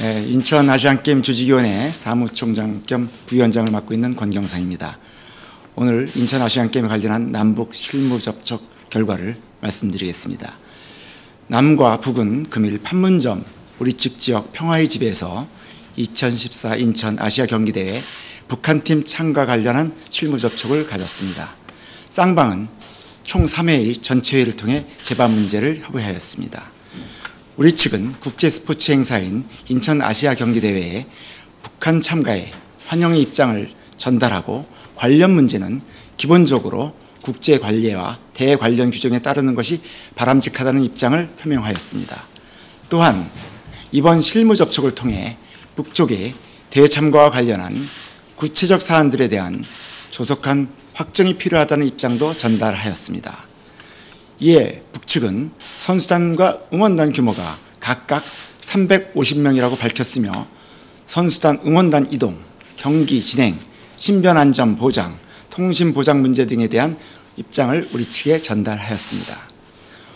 예, 인천 아시안게임 조직위원회 사무총장 겸 부위원장을 맡고 있는 권경상입니다. 오늘 인천 아시안게임에 관련한 남북 실무 접촉 결과를 말씀드리겠습니다. 남과 북은 금일 판문점 우리 측 지역 평화의 집에서 2014 인천 아시아 경기대회 북한팀 참가 관련한 실무 접촉을 가졌습니다. 쌍방은 총 3회의 전체회의를 통해 제반 문제를 협의하였습니다. 우리 측은 국제 스포츠 행사인 인천 아시아 경기대회에 북한 참가에 환영의 입장을 전달하고 관련 문제는 기본적으로 국제 관례와 대외 관련 규정에 따르는 것이 바람직하다는 입장을 표명하였습니다. 또한 이번 실무 접촉을 통해 북쪽의 대회 참가와 관련한 구체적 사안들에 대한 조속한 확정이 필요하다는 입장도 전달하였습니다. 이에 북측은 선수단과 응원단 규모가 각각 350명이라고 밝혔으며 선수단 응원단 이동, 경기 진행, 신변 안전 보장, 통신 보장 문제 등에 대한 입장을 우리 측에 전달하였습니다.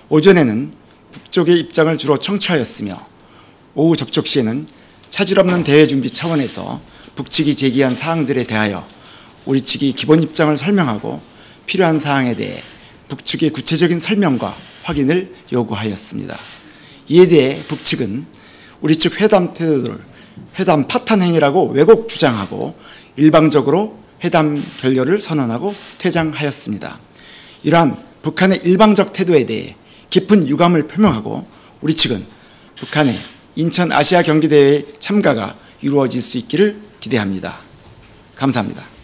오전에는 북쪽의 입장을 주로 청취하였으며 오후 접촉 시에는 차질 없는 대회 준비 차원에서 북측이 제기한 사항들에 대하여 우리 측이 기본 입장을 설명하고 필요한 사항에 대해 북측의 구체적인 설명과 확인을 요구하였습니다. 이에 대해 북측은 우리 측 회담 태도를 회담 파탄 행위라고 왜곡 주장하고 일방적으로 회담 결렬을 선언하고 퇴장하였습니다. 이러한 북한의 일방적 태도에 대해 깊은 유감을 표명하고 우리 측은 북한의 인천 아시아 경기대회 참가가 이루어질 수 있기를 기대합니다. 감사합니다.